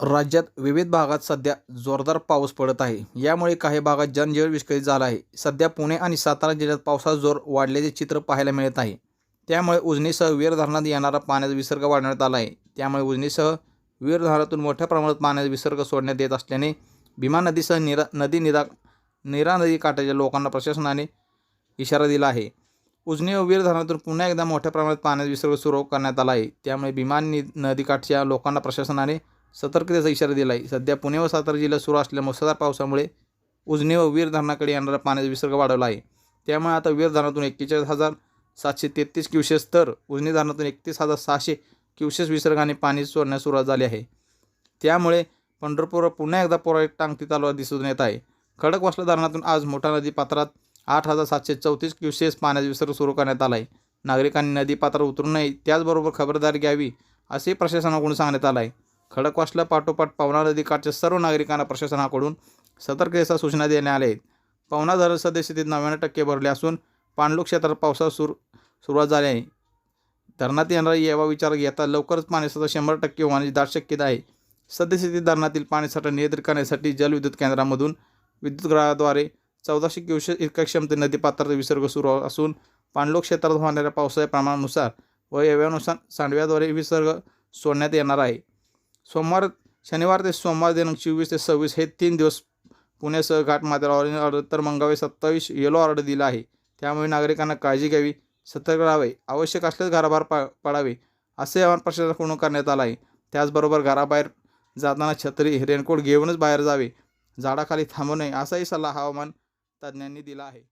राज्यात विविध भागात सध्या जोरदार पाऊस पडत आहे. यामुळे काही भागात जनजीवन विस्कळीत झालं आहे. सध्या पुणे आणि सातारा जिल्ह्यात पावसाचा जोर वाढल्याचे चित्र पाहायला मिळत आहे. त्यामुळे उजनीसह वीर धरणात येणारा पाण्याचा विसर्ग वाढवण्यात आला आहे. त्यामुळे उजनीसह वीर धरणातून मोठ्या प्रमाणात पाण्याचा विसर्ग सोडण्यात येत असल्याने भीमा नदीसह निरा नदी निरा निरा नदी काठाच्या लोकांना प्रशासनाने इशारा दिला आहे. उजनी व वीर धरणातून पुन्हा एकदा मोठ्या प्रमाणात पाण्याचा विसर्ग सुरू करण्यात आला आहे. त्यामुळे भीमा नदीकाठच्या लोकांना प्रशासनाने सतर्कतेचा इशारा दिला आहे सध्या पुणे व सातारा जिल्ह्यात सुरू असलेल्या मुसळधार पावसामुळे उजनी व वीर धरणाकडे येणारा पाण्याचा विसर्ग वाढवला आहे. त्यामुळे आता वीर धरणातून एक्केचाळीस हजार सातशे तेहतीस क्युसेस तर उजनी धरणातून एकतीस हजार सहाशे क्युसेस विसर्गाने पाणी सोडण्यास सुरुवात झाली आहे. त्यामुळे पंढरपूर पुन्हा एकदा पोरा टांगती तालुका दिसून येत आहे. खडकवासला धरणातून आज मोठा नदी पात्रात आठ हजार सातशे चौतीस क्युसेस पाण्याचा विसर्ग सुरू करण्यात आला आहे नागरिकांनी नदीपात्रात उतरू नये त्याचबरोबर खबरदारी घ्यावी असे प्रशासनाकडून सांगण्यात आलं आहे खडकवासला पाठोपाठ पवना नदीकाठच्या सर्व नागरिकांना प्रशासनाकडून सतर्कतेच्या सूचना देण्यात आल्या आहेत. पवना धरण सदस्यतेत नव्याण्णव टक्के भरले असून पाणलोक क्षेत्रात पावसास सुरू सुरुवात झाली आहे. धरणात येणारा येवा विचार घेता लवकरच पाणीसाठा शंभर टक्के होण्याची दाट शक्यता आहे. सद्यस्थितीत धरणातील पाणीसाठा नियंत्रित करण्यासाठी जलविद्युत केंद्रामधून विद्युतगृहाद्वारे चौदाशे क्युसे इतक्या क्षमते नदीपात्राचा विसर्ग सुरू असून पाणलोक क्षेत्रात होणाऱ्या पावसाच्या प्रमाणानुसार व याव्यानुसार सांडव्याद्वारे विसर्ग सोडण्यात येणार आहे. सोमवार शनिवार ते सोमवार दिनांक चोवीस ते सव्वीस हे तीन दिवस पुण्यासह घाटमाथ्याला ऑरेंज ऑर्डर तर मंगावे सत्तावीस येलो ऑर्डर दिला आहे. त्यामुळे नागरिकांना काळजी घ्यावी सतर्क राहावे आवश्यक असल्यास घराबाहेर पा पडावे असे आवाहन प्रशासनाकडून करण्यात आलं आहे. त्याचबरोबर घराबाहेर जाताना छत्री रेनकोट घेऊनच बाहेर जावे झाडाखाली थांबू नये असाही सल्ला हवामान तज्ज्ञांनी दिला आहे.